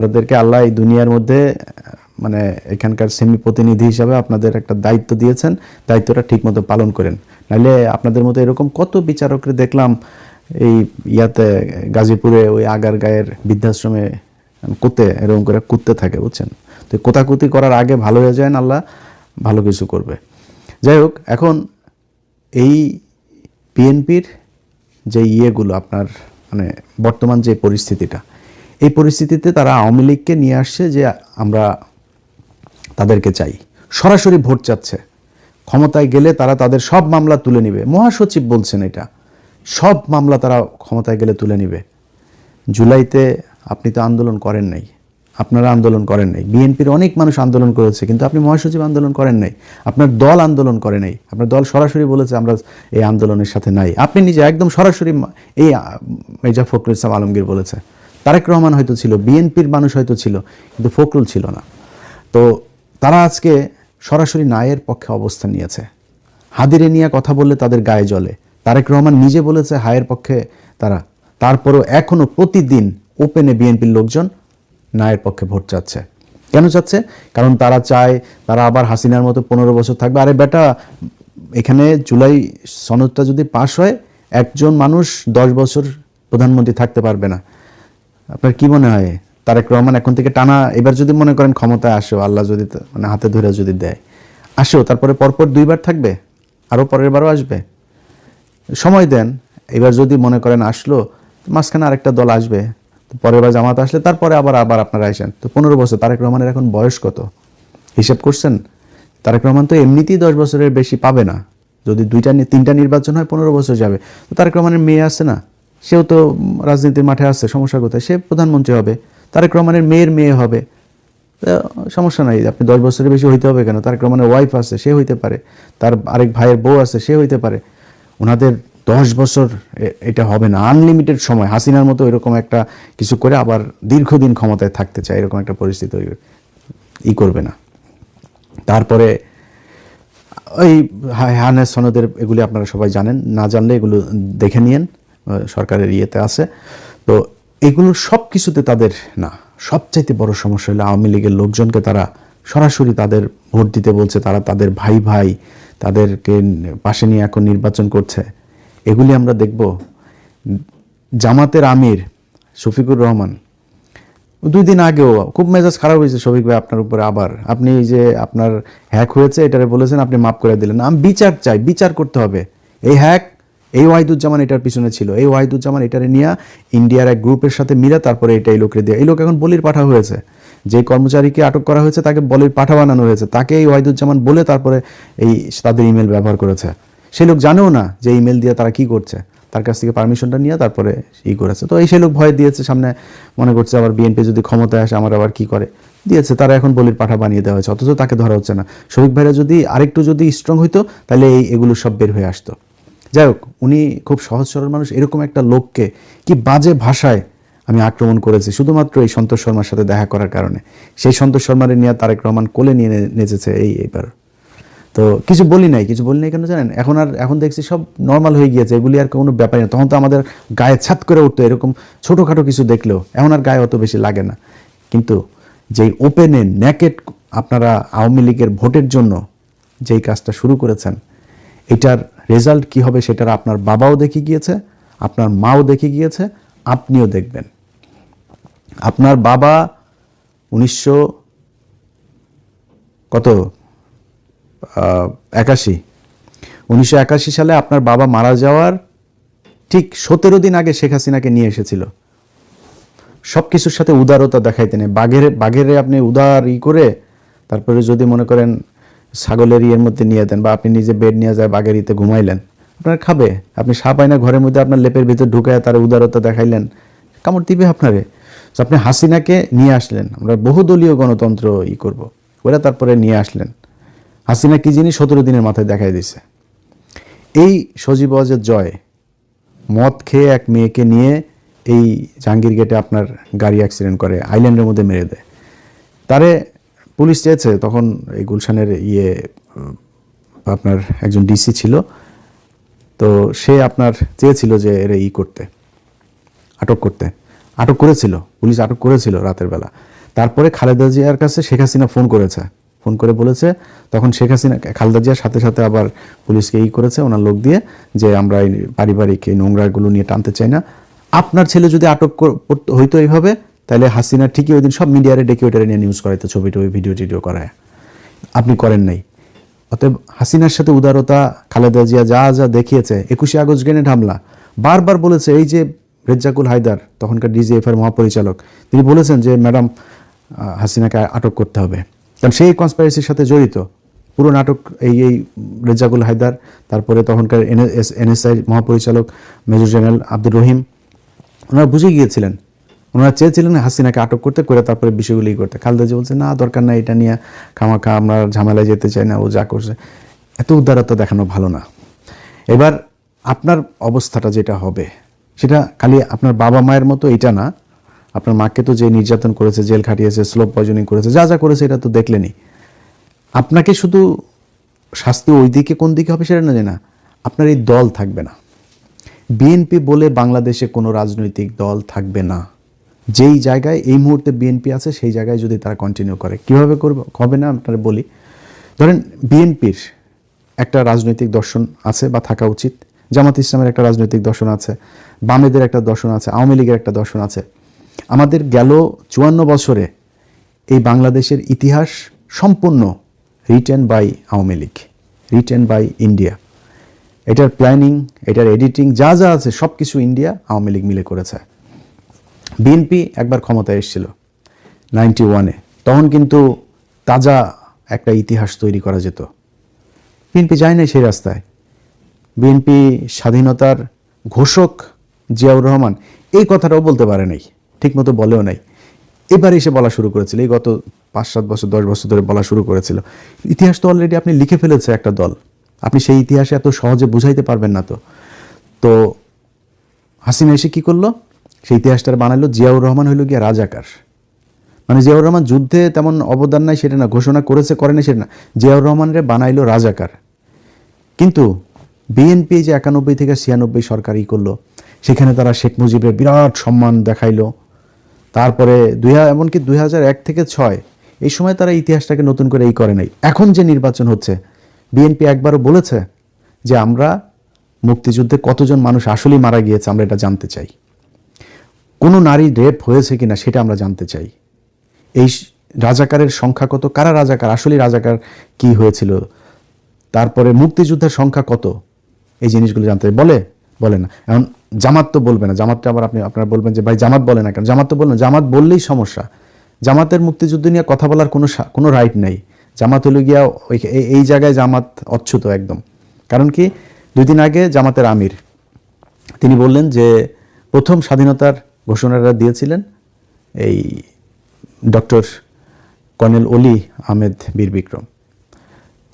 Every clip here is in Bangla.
আপনাদেরকে আল্লাহ এই দুনিয়ার মধ্যে মানে এখানকার সেমি প্রতিনিধি হিসাবে আপনাদের একটা দায়িত্ব দিয়েছেন, দায়িত্বটা ঠিকমতো পালন করেন। নাহলে আপনাদের মতো এরকম কত বিচারকরে দেখলাম এই ইয়াতে গাজীপুরে ওই আগার গায়ের বৃদ্ধাশ্রমে কুত্তে এরকম করে কুত্তে থাকে, বুঝছেন? তো কোতাকুতি করার আগে ভালো হয়ে যায় আল্লাহ, ভালো কিছু করবে। যাই হোক, এখন এই বিএনপির যে ইয়েগুলো, আপনার মানে বর্তমান যে পরিস্থিতিটা এই পরিস্থিতিতে তারা আওয়ামী লীগকে নিয়ে আসছে যে আমরা তাদেরকে চাই। সরাসরি ভোট চাচ্ছে। ক্ষমতায় গেলে তারা তাদের সব মামলা তুলে নিবে। মহাসচিব বলছেন এটা। সব মামলা তারা ক্ষমতায় গেলে তুলে নিবে। জুলাইতে আপনি তো আন্দোলন করেন নাই। আপনারা আন্দোলন করেন নাই। বিএনপির অনেক মানুষ আন্দোলন করেছে, কিন্তু আপনি মহাসচিব আন্দোলন করেন নাই। আপনার দল আন্দোলন করে নাই। আপনার দল সরাসরি বলেছে আমরা এই আন্দোলনের সাথে নাই। আপনি নিজে একদম সরাসরি এই মির্জা ফখরুল ইসলাম আলমগীর বলেছে। তারেক রহমান হয়তো ছিল, বিএনপির মানুষ হয়তো ছিল, কিন্তু ফখরুল ছিল না। তো তারা আজকে সরাসরি নায়ের পক্ষে অবস্থান নিয়েছে। হাদিরে নিয়ে কথা বললে তাদের গায়ে জ্বলে তারেক রহমান নিজে বলেছে, হায়ের পক্ষে তারা, তারপরও এখনও প্রতিদিন ওপেনে বিএনপির লোকজন নায়ের পক্ষে ভোট চাচ্ছে। কেন চাচ্ছে? কারণ তারা চায়, তারা আবার হাসিনার মতো পনেরো বছর থাকবে। আরে বেটা, এখানে জুলাই সনদটা যদি পাশ হয়, একজন মানুষ দশ বছর প্রধানমন্ত্রী থাকতে পারবে না। আপনার কি মনে হয়? তারেক রহমান এখন থেকে টানা, এবার যদি মনে করেন ক্ষমতায় আসো, আল্লাহ যদি মানে হাতে ধরে যদি দেয়, আসো, তারপরে পরপর দুইবার থাকবে আরও পরের বারও আসবে। সময় দেন, এবার যদি মনে করেন আসলো, মাঝখানে আরেকটা দল আসবে পরের বার জামাত আসলে তারপরে আবার আবার আপনারা আসেন। তো পনেরো বছর, তারেক রহমানের এখন বয়স কত? হিসাব করছেন? তারেক রহমান তো এমনিতেই দশ বছরের বেশি পাবে না। যদি দুইটা তিনটা নির্বাচন হয়, পনেরো বছর যাবে। তো তারেক রহমানের মেয়ে আছে না? সেও তো রাজনীতির মাঠে আসছে সমস্যা কোথায় সে প্রধানমন্ত্রী হবে, তারেক রহমানের মেয়ের মেয়ে হবে। সমস্যা নাই, আপনি দশ বছরের বেশি হইতে হবে কেন? তারেক রহমানের ওয়াইফ আছে, সে হইতে পারে। তার আরেক ভাইয়ের বউ আছে, সে হইতে পারে। ওনাদের দশ বছর এটা হবে না। আনলিমিটেড সময়, হাসিনার মতো এরকম একটা কিছু করে আবার দীর্ঘদিন ক্ষমতায় থাকতে চায়, এরকম একটা পরিস্থিতি ই করবে না। তারপরে ওই হানের সনদের এগুলি আপনারা সবাই জানেন, না জানলে এগুলো দেখে নিয়েন। সরকারের ইয়েতে আছে। তো এগুলো সব কিছুতে তাদের না। সবচাইতে বড় সমস্যা হলো আওয়ামী লীগের লোকজনকে তারা সরাসরি তাদের ভোট দিতে বলছে, তারা তাদের ভাই ভাই তাদেরকে পাশে নিয়ে এখন নির্বাচন করছে। এগুলি আমরা দেখব। জামাতের আমির শফিকুর রহমান, দুই দিন আগেও খুব মেজাজ খারাপ হয়েছে শফিক ভাই আপনার উপরে আবার। আপনি যে আপনার হ্যাক হয়েছে, এটারে বলেছেন, আপনি মাফ করে দিলেন। আমি বিচার চাই, বিচার করতে হবে। এই হ্যাক এই ওয়াহিদুজ্জামান এটার পিছনে ছিল। এই ওয়াহিদুজ্জামান এটারে নিয়ে ইন্ডিয়ার এক গ্রুপের সাথে মিলে তারপরে এটা এই লোকরে দিয়ে। এই লোক এখন বলির পাঠা হয়েছে। যে কর্মচারীকে আটক করা হয়েছে, তাকে বলির পাঠা বানানো হয়েছে। তাকে এই ওয়াহিদুজ্জামান বলে তারপরে এই তাদের ইমেল ব্যবহার করেছে। সেই লোক জানেও না যে ইমেল দিয়ে তারা কি করছে। তার কাছ থেকে পারমিশনটা নিয়ে তারপরে ই করেছে। তো এই সেই লোক ভয় দিয়েছে, সামনে মনে করছে আবার বিএনপি যদি ক্ষমতায় আসে, আমার আবার কি করে? দিয়েছে, তারা এখন বলির পাঠা বানিয়ে দেওয়া হয়েছে, অথচ তাকে ধরা হচ্ছে না। শফিক ভাইরা যদি আরেকটু যদি স্ট্রং হইতো, তাহলে এই এগুলো সব বের হয়ে আসতো। যাই হোক, উনি খুব সহজ সরল মানুষ, এরকম একটা লোককে কি বাজে ভাষায় আমি আক্রমণ করেছি? শুধুমাত্র এই সন্তোষ শর্মার সাথে দেখা করার কারণে। সেই সন্তোষ শর্মারে নিয়ে তারেক রহমান কোলে নিয়ে নেচেছে এই এইবার তো কিছু বলি নাই, কিছু বলি নাই কেন জানেন? এখন আর এখন দেখছি সব নর্মাল হয়ে গিয়েছে, এগুলি আর কোনো ব্যাপারই না। তখন তো আমাদের গায়ে ছাত করে উঠতো এরকম ছোটোখাটো কিছু দেখলেও। এখন আর গায়ে অত বেশি লাগে না। কিন্তু যেই ওপেনে ন্যাকেট আপনারা আওয়ামী লীগের ভোটের জন্য যেই কাজটা শুরু করেছেন এটার রেজাল্ট কি হবে সেটার আপনার বাবাও দেখে গিয়েছে, আপনার মাও দেখে গিয়েছে, আপনিও দেখবেন। আপনার বাবা উনিশশো কত? একাশি। উনিশশো একাশি সালে আপনার বাবা মারা যাওয়ার ঠিক সতেরো দিন আগে শেখ হাসিনাকে নিয়ে এসেছিল। সব কিছুর সাথে উদারতা দেখাইতেন। বাঘের বাঘের আপনি উদার ই করে তারপরে যদি মনে করেন ছাগলের ইয়ের মধ্যে নিয়ে দেন বা আপনি নিজে বেড নিয়ে যায় বাঘের ইতে ঘুমাইলেন। আপনার খাবে। আপনি সাপ আয়না ঘরের মধ্যে আপনার লেপের ভিতরে ঢুকায় তার উদারতা দেখাইলেন। কামড় দিবে আপনারে। আপনি হাসিনাকে নিয়ে আসলেন। আমরা বহুদলীয় গণতন্ত্র ই করব। ওরা তারপরে নিয়ে আসলেন। হাসিনা কি জিনিস? সতেরো দিনের মাথায় দেখাই দিছে। এই সজীব ওয়াজের জয়, মদ খেয়ে এক মেয়েকে নিয়ে এই জাহাঙ্গীর গেটে আপনার গাড়ি অ্যাক্সিডেন্ট করে আইল্যান্ডের মধ্যে মেরে দেয়। তারে পুলিশ চেয়েছে, তখন এই গুলশানের ইয়ে আপনার একজন ডিসি ছিল। তো সে আপনার চেয়েছিল যে এর ই করতে, আটক করতে। আটক করেছিল, পুলিশ আটক করেছিল রাতের বেলা। তারপরে খালেদা জিয়ার কাছে শেখ হাসিনা ফোন করেছে। ফোন করে বলেছে, তখন শেখ হাসিনা, খালেদা জিয়ার সাথে সাথে আবার পুলিশকে ই করেছে, ওনার লোক দিয়ে, যে আমরা এই পারিবারিক এই নোংরাগুলো নিয়ে টানতে চাই না। আপনার ছেলে যদি আটক হইতো এইভাবে তাহলে হাসিনা ঠিকই ওই দিন সব মিডিয়ারে ডেকে ওইটারে নিয়ে নিউজ করাইতো ছবি টবি ভিডিও টিডিও করায়। আপনি করেন নাই। অতএব হাসিনার সাথে উদারতা, খালেদা জিয়া যা যা দেখিয়েছে, একুশে আগস্ট গ্রেনেড হামলা বারবার বলেছে, এই যে রেজ্জাকুল হায়দার, তখনকার ডিজিএফ এর মহাপরিচালক, তিনি বলেছেন যে, ম্যাডাম হাসিনাকে আটক করতে হবে। কারণ সেই কনস্পাইরেসির সাথে জড়িত। পুরো নাটক এই এই রেজ্জাকুল হায়দার, তারপরে তখনকার এনএসআই মহাপরিচালক, মেজর জেনারেল আব্দুর রহিম, ওনারা বুঝে গিয়েছিলেন ওনারা চেয়েছিলেন হাসিনাকে আটক করতে, করে তারপরে বিষয়গুলি করতে। খালেদা জি বলছে, না, দরকার নাই, এটা নিয়ে খামাখা আমরা ঝামেলায় যেতে চাই না, ও যা করছে। এত উদারতা দেখানো ভালো না। এবার আপনার অবস্থাটা যেটা হবে, সেটা খালি আপনার বাবা মায়ের মতো এটা না। আপনার মাকে তো যে নির্যাতন করেছে, জেল খাটিয়েছে স্লো পয়জনিং করেছে, যা যা করেছে এটা তো দেখলেনই আপনাকে শুধু শাস্তি ওই দিকে কোন দিকে হবে সেটা না জানি না। আপনার এই দল থাকবে না। বিএনপি বলে বাংলাদেশে কোনো রাজনৈতিক দল থাকবে না। যেই জায়গায় এই মুহূর্তে বিএনপি আছে, সেই জায়গায় যদি তারা কন্টিনিউ করে, কীভাবে করবে হবে না আপনারা বলি। ধরেন বিএনপির একটা রাজনৈতিক দর্শন আছে বা থাকা উচিত। জামাত ইসলামের একটা রাজনৈতিক দর্শন আছে, বামেদের একটা দর্শন আছে, আওয়ামী লীগের একটা দর্শন আছে। আমাদের গেল চুয়ান্ন বছরে এই বাংলাদেশের ইতিহাস সম্পূর্ণ written by Awami League written by India এটার প্ল্যানিং এটার এডিটিং যা যা আছে সব কিছু ইন্ডিয়া আওয়ামী লীগ মিলে করেছে। বিএনপি একবার ক্ষমতায় এসেছিল নাইনটি ওয়ানে তখন কিন্তু তাজা একটা ইতিহাস তৈরি করা যেত। বিএনপি যায় না সেই রাস্তায়। বিএনপি স্বাধীনতার ঘোষক জিয়াউর রহমান এই কথাটাও বলতে পারে নাই, ঠিকমতো বলেও নাই। এবার এসে বলা শুরু করেছিল, এই গত পাঁচ সাত বছর, দশ বছর ধরে বলা শুরু করেছিল। ইতিহাস তো অলরেডি আপনি লিখে ফেলেছে একটা দল। আপনি সেই ইতিহাসে এত সহজে বুঝাইতে পারবেন না তো। তো হাসিনা এসে কী করল? সেই ইতিহাসটা বানালো জিয়াউর রহমান হইল গিয়া রাজাকার। মানে জিয়াউর রহমান যুদ্ধে তেমন অবদান নাই, সেটা না, ঘোষণা করেছে করে না সেটা না। জিয়াউর রহমানের বানাইলো রাজাকার। কিন্তু বিএনপি যে একানব্বই থেকে ছিয়ানব্বই সরকারই করল, সেখানে তারা শেখ মুজিবের বিরাট সম্মান দেখাইলো। তারপরে দুই এমনকি দুই হাজার এক থেকে ছয়, এই সময় তারা ইতিহাসটাকে নতুন করে এই করে নাই। এখন যে নির্বাচন হচ্ছে, বিএনপি একবারও বলেছে যে আমরা মুক্তিযুদ্ধে কতজন মানুষ আসলেই মারা গিয়েছে, আমরা এটা জানতে চাই। কোনো নারী রেপ হয়েছে কিনা সেটা আমরা জানতে চাই। এই রাজাকারের সংখ্যা কত? কারা রাজাকার? আসলে রাজাকার কি হয়েছিল? তারপরে মুক্তিযুদ্ধের সংখ্যা কত? এই জিনিসগুলো জানতে বলে বলে না। এখন জামাত তো বলবে না। জামাতটা আবার আপনি, আপনারা বলবেন যে, ভাই, জামাত বলে না কেন? জামাত তো বলবেন জামাত বললেই সমস্যা। জামাতের মুক্তিযুদ্ধ নিয়ে কথা বলার কোনো কোনো রাইট নেই। জামাত হলো গিয়া ওই- এই- জায়গায় জামাত অচ্যুত একদম। কারণ কি? দুই দিন আগে জামাতের আমির, তিনি বললেন যে, প্রথম স্বাধীনতার ঘোষণাটা দিয়েছিলেন এই ডক্টর কর্নেল অলি আহমেদ বীর বিক্রম।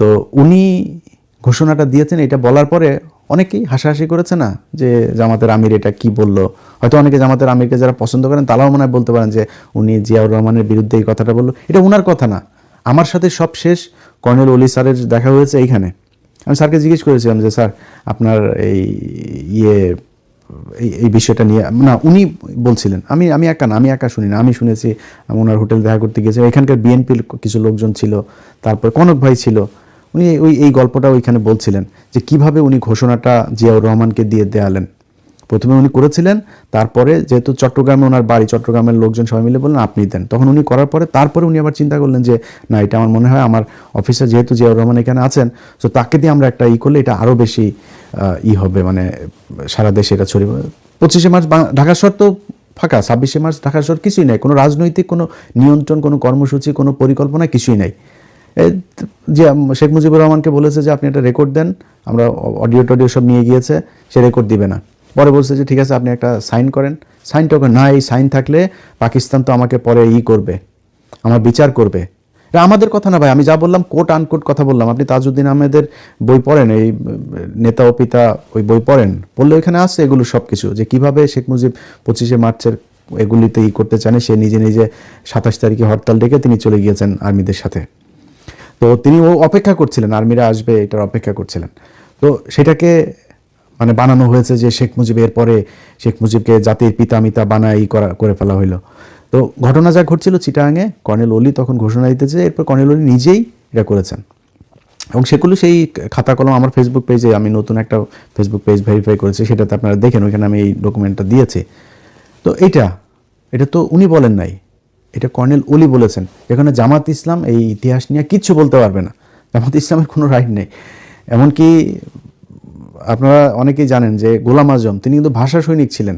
তো উনি ঘোষণাটা দিয়েছেন, এটা বলার পরে অনেকেই হাসাহাসি করেছে না যে জামাতের আমির এটা কি বলল। হয়তো অনেকে জামাতের আমিরকে যারা পছন্দ করেন তারাও মনে হয় বলতে পারেন যে উনি জিয়াউর রহমানের বিরুদ্ধে এই কথাটা বলল। এটা উনার কথা না। আমার সাথে সব শেষ, কর্নেল অলি স্যারের দেখা হয়েছে এইখানে। আমি স্যারকে জিজ্ঞেস করেছিলাম যে, স্যার, আপনার এই ইয়ে এই এই বিষয়টা নিয়ে, না, উনি বলছিলেন, আমি আমি একা না, আমি একা শুনি না, আমি শুনেছি ওনার হোটেল দেখা করতে গিয়েছি, এখানকার বিএনপির কিছু লোকজন ছিল, তারপর কনক ভাই ছিল, উনি ওই, এই গল্পটা ওইখানে বলছিলেন যে কীভাবে উনি ঘোষণাটা জিয়াউর রহমানকে দিয়ে দেয়ালেন। প্রথমে উনি করেছিলেন, তারপরে যেহেতু চট্টগ্রামে ওনার বাড়ি, চট্টগ্রামের লোকজন সবাই মিলে বললেন, আপনি দেন। তখন উনি করার পরে তারপরে উনি আবার চিন্তা করলেন যে, না, এটা আমার মনে হয় আমার অফিসার যেহেতু জিয়াউর রহমান এখানে আছেন, তো তাকে দিয়ে আমরা একটা ই করলে এটা আরও বেশি ই হবে মানে সারা দেশে এটা ছড়িয়ে পঁচিশে মার্চ ঢাকা শহর তো ফাঁকা, ছাব্বিশে মার্চ ঢাকা শহর কিছুই নাই, কোনো রাজনৈতিক, কোনো নিয়ন্ত্রণ, কোনো কর্মসূচি, কোনো পরিকল্পনা কিছুই নাই। যে শেখ মুজিবুর রহমানকে বলেছে যে, আপনি একটা রেকর্ড দেন, আমরা অডিও টডিও সব নিয়ে গিয়েছে, সে রেকর্ড দিবে না। পরে বলছে যে, ঠিক আছে, আপনি একটা সাইন করেন। সাইনটা ওকে, না, এই সাইন থাকলে পাকিস্তান তো আমাকে পরে ই করবে, আমার বিচার করবে। এটা আমাদের কথা না ভাই, আমি যা বললাম কোট আনকোট কথা বললাম। আপনি তাজউদ্দিন আহমেদের বই পড়েন, এই নেতা ও পিতা ওই বই পড়েন পড়লে ওইখানে আছে এগুলো সব কিছু যে কীভাবে শেখ মুজিব পঁচিশে মার্চের এগুলিতে ই করতে চান, সে নিজে নিজে সাতাশ তারিখে হরতাল ডেকে তিনি চলে গিয়েছেন আর্মিদের সাথে। তো তিনি ও অপেক্ষা করছিলেন, আর্মিরা আসবে, এটার অপেক্ষা করছিলেন। তো সেটাকে মানে বানানো হয়েছে যে শেখ মুজিব এর পরে শেখ মুজিবকে জাতির পিতা মিতা বানায় করা, করে ফেলা হইল। তো ঘটনা যা ঘটছিল চিটাঙে কর্নেল অলি তখন ঘোষণা দিতেছে, এরপর কর্নেল অলি নিজেই এটা করেছেন। এবং সেগুলো সেই খাতা কলম আমার ফেসবুক পেজে আমি নতুন একটা ফেসবুক পেজ ভেরিফাই করেছি, সেটাতে আপনারা দেখেন, ওইখানে আমি এই ডকুমেন্টটা দিয়েছি। তো এটা এটা তো উনি বলেন নাই, এটা কর্নেল অলি বলেছেন। যেখানে জামাত ইসলাম এই ইতিহাস নিয়ে কিচ্ছু বলতে পারবে না। জামাত ইসলামের কোনো রাইট নেই। এমনকি আপনারা অনেকেই জানেন যে গোলাম আজম, তিনি কিন্তু ভাষা সৈনিক ছিলেন।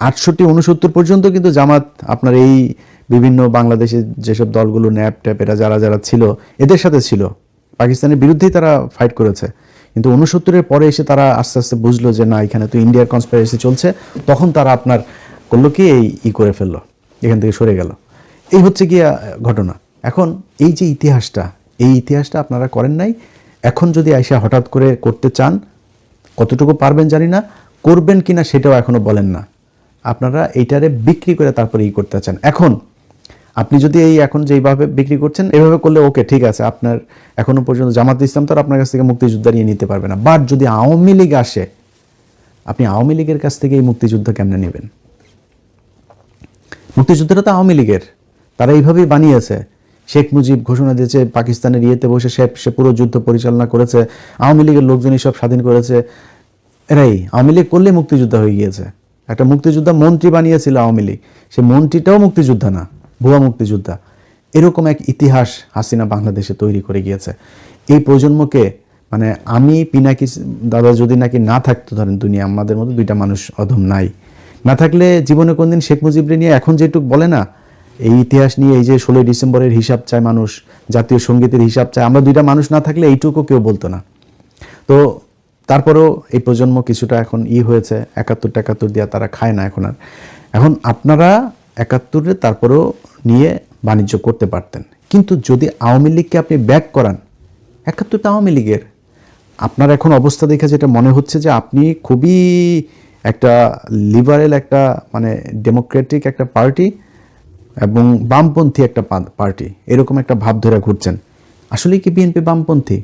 আটষট্টি উনসত্তর পর্যন্ত কিন্তু জামাত আপনার এই বিভিন্ন বাংলাদেশের যেসব দলগুলো ন্যাপ ট্যাপ, এরা যারা যারা ছিল, এদের সাথে ছিল। পাকিস্তানের বিরুদ্ধেই তারা ফাইট করেছে। কিন্তু উনসত্তরের পরে এসে তারা আস্তে আস্তে বুঝলো যে, না, এখানে তো ইন্ডিয়ার কনস্পারেসি চলছে। তখন তারা আপনার করল কি, এই ই করে ফেলল, এখান থেকে সরে গেল। এই হচ্ছে গিয়া ঘটনা। এখন এই যে ইতিহাসটা, এই ইতিহাসটা আপনারা করেন নাই এখন যদি আইসা হঠাৎ করে করতে চান, কতটুকু পারবেন জানি না, করবেন কিনা সেটাও এখনও বলেন না। আপনারা এইটারে বিক্রি করে তারপরে ই করতে চান। এখন, আপনি যদি এই এখন যেইভাবে বিক্রি করছেন, এভাবে করলে ওকে ঠিক আছে, আপনার এখনও পর্যন্ত জামাত ইসলাম তো আপনার কাছ থেকে মুক্তিযোদ্ধা নিয়ে নিতে পারবে না। বাট যদি আওয়ামী লীগ আসে, আপনি আওয়ামী লীগের কাছ থেকে এই মুক্তিযুদ্ধ কেমনে নেবেন? মুক্তিযুদ্ধটা তো আওয়ামী লীগের, তারা এইভাবেই বানিয়েছে। শেখ মুজিব ঘোষণা দিয়েছে পাকিস্তানের ইয়েতে বসে সে সে পুরো যুদ্ধ পরিচালনা করেছে। আওয়ামী লীগের লোকজনই সব স্বাধীন করেছে। এরাই, আওয়ামী লীগ করলে মুক্তিযোদ্ধা হয়ে গিয়েছে। একটা মুক্তিযোদ্ধা মন্ত্রী বানিয়েছিল আওয়ামী লীগ। সে মন্ত্রীটাও মুক্তিযোদ্ধা না, ভুয়া মুক্তিযোদ্ধা। এরকম এক ইতিহাস হাসিনা বাংলাদেশে তৈরি করে গিয়েছে। এই প্রজন্মকে মানে আমি পিনাকি দাদা যদি নাকি না থাকতো, ধরেন দুনিয়া আমাদের মতো দুইটা মানুষ অধম নাই। না থাকলে জীবনে কোনদিন শেখ মুজিবরে নিয়ে এখন যেটুক বলে না এই ইতিহাস নিয়ে এই যে ষোলোই ডিসেম্বরের হিসাব চায় মানুষ, জাতীয় সঙ্গীতের হিসাব চায়, আমরা দুইটা মানুষ না থাকলে এইটুকু কেউ বলতো না। তো তারপরেও এই প্রজন্ম কিছুটা এখন ই হয়েছে, একাত্তর টাকাত্তর দিয়া তারা খায় না এখন আর। এখন আপনারা একাত্তরে তারপরেও নিয়ে বাণিজ্য করতে পারতেন। কিন্তু যদি আওয়ামী লীগকে আপনি ব্যাক করান একাত্তরটা আওয়ামী লীগের। আপনার এখন অবস্থা দেখে যেটা মনে হচ্ছে যে আপনি খুবই একটা লিবারেল একটা মানে ডেমোক্রেটিক একটা পার্টি এবং বামপন্থী একটা পার্টি। এরকম একটা ভাব ধরে ঘুরছেন। আসলে কি বিএনপি বামপন্থী?